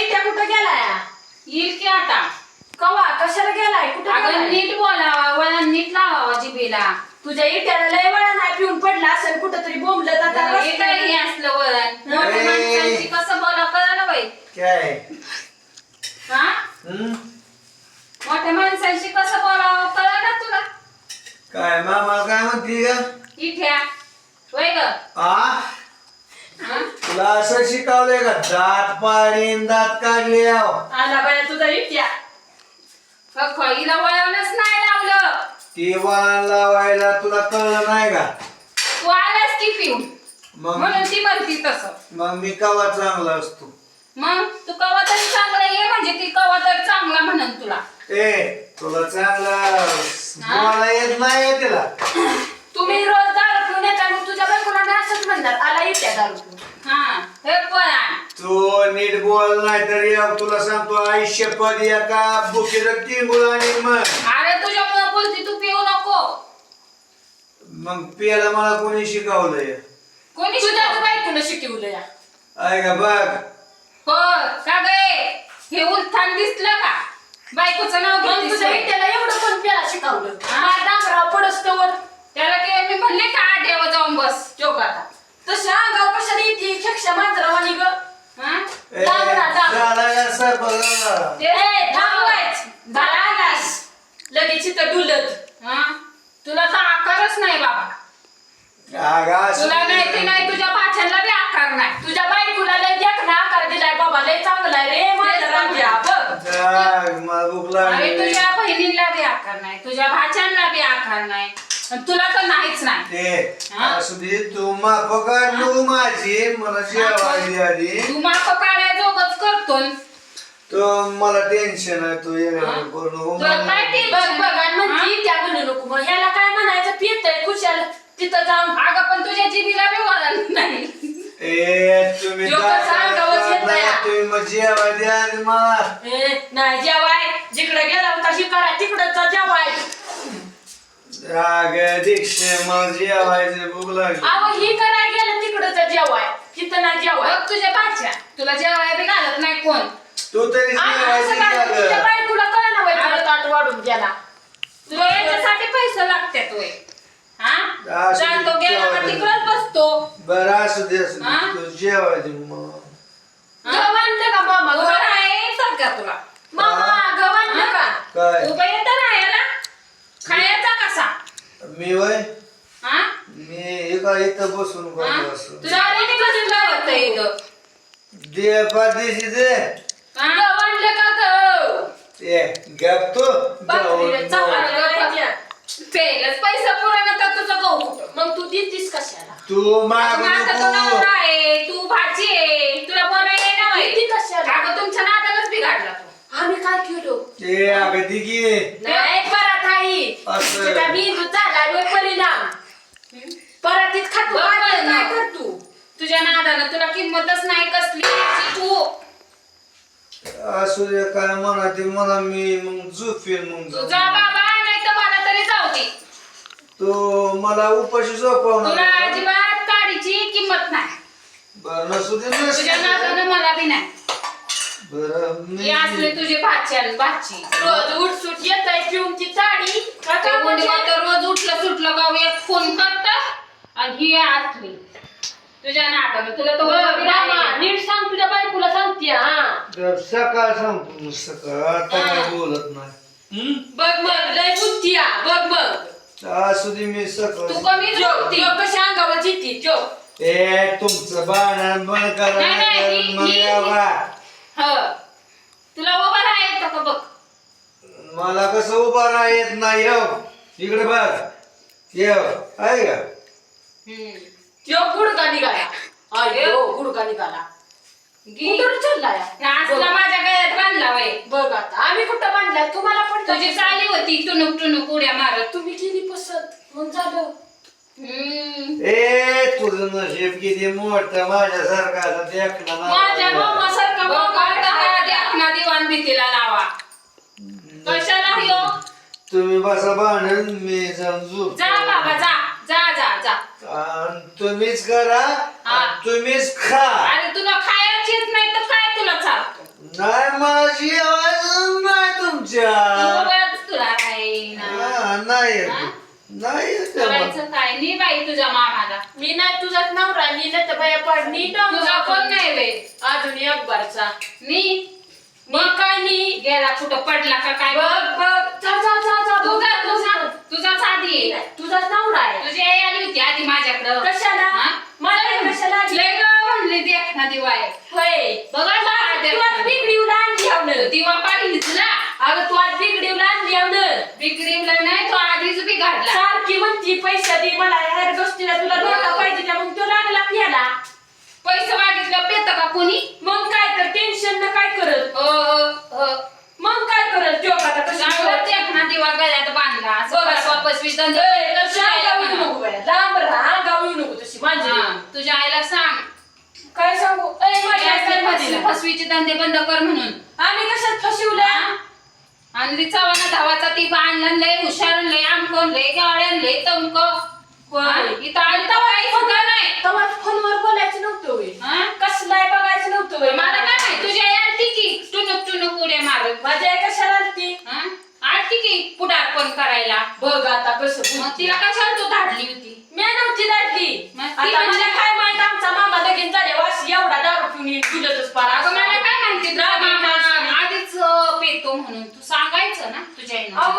इत्या कुठं गेलाय? येईल की आता. कवा? कशाला गेलाय? कुठं अगं गेलाय? नीट बोलावा वळण नीट लावावा जिबेला तुझ्या इट्याला लय वेळा नाही पिऊन पडला असेल कुठं तरी बोंबलत आता हे काय हे रस्त्याने. असलं वळण. मोठ्या ए. माणसांची कसं बोला कळलं ना बाई? काय? हा? हं? मोठ्या माणसांशी कसं बोलावं कळलं ना तुला? काय मामा काय म्हणते का इथे वय ग? आ? हा? तुला असं शिकवलंय का? दात पाणी न दात काढले आव. आला बाया तुझा इट्या अख्खं हिला वळवणच नाही लावलं. ती वाण लावायला तुला कळलं नाही का? तू आलास की पिऊन. मग? म्हणून ती म्हणती तसं. मग मी कवा चांगला असतो? मग तू कवा तरी चांगला ये म्हणजे ती कवा तरी चांगला म्हणन तुला. ए तुला चांगला बोला येत नाही तिला. तुम्ही रोज दारू पिऊन येता मग तुझ्या बायकोला मी असंच म्हणणार आला इट्या दारू पिऊन. हा हे पण तू नीट बोल नाही तर या तुला सांगतो आयुष्य पद एका बुकीचं टिंबूळ आणि मग अरे तुझ्यामुळे बोलती तू पिऊ नको. मग पियाला मला कोणी शिकवलंय? कोणी तुझ्याच शिकवलं? बायकोनं शिकवलं या ऐका बघ. हो का गे हे? उलथान दिसलं का? बायकोचं नाव मग घेतीस तुझ्या होय. इट्याला एवढं पण प्याला शिकवलं. माझ्या डांबराव पडस्तवर त्याला काय मी म्हणले का देवा जाऊन बस चोक आता तसं अंगाव कशाला येते खेक्षा मांजरावानी ग. हा? ए, डांबरा, डांबरा. झाला का सरपंच? ते ए थांबवायच झाला आलास लगेच इथं डुलत. हा? तुला तर आकारच नाही बाबा. अगं, असं तुला नाही ते नाही तुझ्या पाछाला बी आकार नाही. तुझ्या बायकोला लय देखना आकार दिलाय बाबा लय चांगला आहे रे राजा बघ. मला भूक अरे लागली तुझ्या बहिणीला बी आकार नाही. तुझ्या भाच्यांना बी आकार नाही. आणि तुला तर नाहीच नाही. ते हा? असू दे तू माफ काढू माझी मला जेवायची आधी. तू माप काढायचोगच करतो तो मला टेन्शन आहे तू येणार? करू तुला काय बघ आणि त्या म्हणू नको मग ह्याला काय म्हणायचं पियतय खुशाल तिथं जाऊन. राग दीक्षे मला जेवायचं भूक लागली. अहो ही कराय गेलं तिकडं जेवाय. तिथं नाही जेवाय. बघ तुझ्या भाच्या तुला जेवाय बी घालत नाही कोण. तू तरी जेवायची. बायकोला कळलं ना बाई तुला ताट वाढून गेला. तुला याच्यासाठी पैसे लागतात होय. हा? असं जातो गेला का जेवायला. तिकडच बसतो. बरं असू दे असू हा? दे तू जेवायची मग. गव आणलं का मामा? उभं गव राहाय सध्या तुला. मामा गव आणलं का? काय? येतं खायचा कसा मी वय? हा? मी एका इथं बसून? करतो असं. तुझ्या आईने कसं लावत इथं? दे पाठीशी दे. हा? गव आणलं का गव ते गप तू. बापरे, जाऊन चांगलं जाऊन. करायचं. पेलच पैसा पुराणा तर तुझं गहू कुठं मग तू देतीस कशाला? तू माग माझा तो नको. नवरा आहे तू भाची आहे तुला बोलायला किती आहे. कशाला? अगं तुमच्या नादालाच बिघाडला तू. आम्ही काय केलो? ते अगदी की नाही परत आई असं. तुझ्या काय मेंदू झाला वे परिणाम परातीत खातो बघ काय बरं काय ना. कर तू नादानं तुला किंमतच नाही कसली. याची तू. असू दे काय म्हणा ते मला मी मग झोपेन मग तुझा जाऊन. बाबा नाही तर मला तरी जाऊ दे. तो मला उपाशी तुला झोपवणार अजिबात काडीची किंमत नाही. बरं नसू दे तुझ्या दे. नादानं मला बी नाही. बरं हे असले मी तुझे भाची आणि भाची. रोज उठसूट येत आहे पिऊन ती साडी. का ते म्हणजे? तर रोज उठलं सुटलं का एक फोन करत. आणि ही असली. तुझ्या तुला तो बघ, रामा, नीट सांग तुझ्या बायकोला सांगते हा. तर सकाळ सांगतो मग सकाळ आता काय बोलत नाही. हं? बघ मग लय बुद्धी आ, बघ मग असू दे मी तू सकाळ कमी जो झोपती जो कशी अंगावर जिती जो ए तुमचं बाण बंद करा नाही, नाही, नाहीतर ही- मग ही- यावा. ह तुला उभं राहायचं का बघ? मला कसं उभा राहा येत नाही येव इकडे बघ. येव आहे का? जो गुडका निघाला. अयो गुडका निघाला. गी. कुठून चाललाय? हा असला माझ्या गळ्यात बांधला वय. बघ आता आम्ही कुठं बांधलाय? तुम्हाला पण तुझी चाली होती टुनुक टुनुक उड्या मारत. तुम्ही केली पसंत. मग झालं. हम्म. ए तुझं नशीब किती मोठं माझ्यासारखा माझ्या मामासारखा बघ, मामा आता हा देखना दिवाण भीतीला लावा. कशाला ह्यो? तुम्ही बसा बांधून मी जाऊन झोप जा बाबा जा. जा जा जा. तुम्हीच करा हा. आणि तुम्हीच खा. अरे तुला खायच येत नाही तर काय तुला चालतो? नाही तुमच्या. उगाच तुला राहीना. हा, नाही येत. हा? नाही येत जेवण. करायचं काय? नी बाई तुझ्या मामाला. मी नाही तुझाच नवरा मी नाही तर बाया पड. नीट तुझा कोण नाही वे अजून एक बारचा नी? मग काय नी? गेला कुठं? पडला का काय? बघ बघ. आहे. तुझाच नवरा आहे. तुझी आई आली होती आधी माझ्याकडं. कशाला? हा? मला कशाला आली? लय ग म्हणली देख ना दिवाय होय. बघा तू आज आणली दिवा ना अगं तू आज आणली नाही तो आधीच सारखी म्हणती पैसा दे मला ह्या गोष्टीला तुला पाहिजे त्या मग तो लागला फियाला पैसे मागितलं पेत का कोणी मग काय तर टेन्शन न काय करत हो हो हो मग काय करत तो आता कशी चांगला देख ना दिवा गळ्यात बांधला असं येऊ नको बाया. लांब राहा येऊ नको तशी माझी हा, तुझ्या आईला सांग. काय सांगू? ए असले आईला फसवी- दिला. फसवीचे धंदे बंद कर म्हणून. आम्ही कशात फसवल्या? आणि ती चव्हाणा धावाचा ती बांधलं लय हुशार लय आमकन लय गाड्यान लय तमक होय. इथं आली तर काही सुद्धा नाही तेव्हा फोनवर बोलायचं नव्हतं होय हा? कसलाय बघायचं नव्हतं होय मला काय माहिती तुझी आई आलती की टुनुक टुनुक उड्या मारत माझी आई कशाला आलती हा? आलती पुढारपण करायला बघ आता कसं मग. तिला कशाला तू धाडली होती मी नव्हती दाटली मग ती आता म्हणजे- मला काय माहीत आमचा मामा लगीन झाले वाशी एवढा दारू पिऊन येईल तुझ्यातच पारा अगं मला काय माहिती तुझा मामा. आधीच अं, पेतो म्हणून तू सांगायचं ना तुझ्या आईनं. अहो,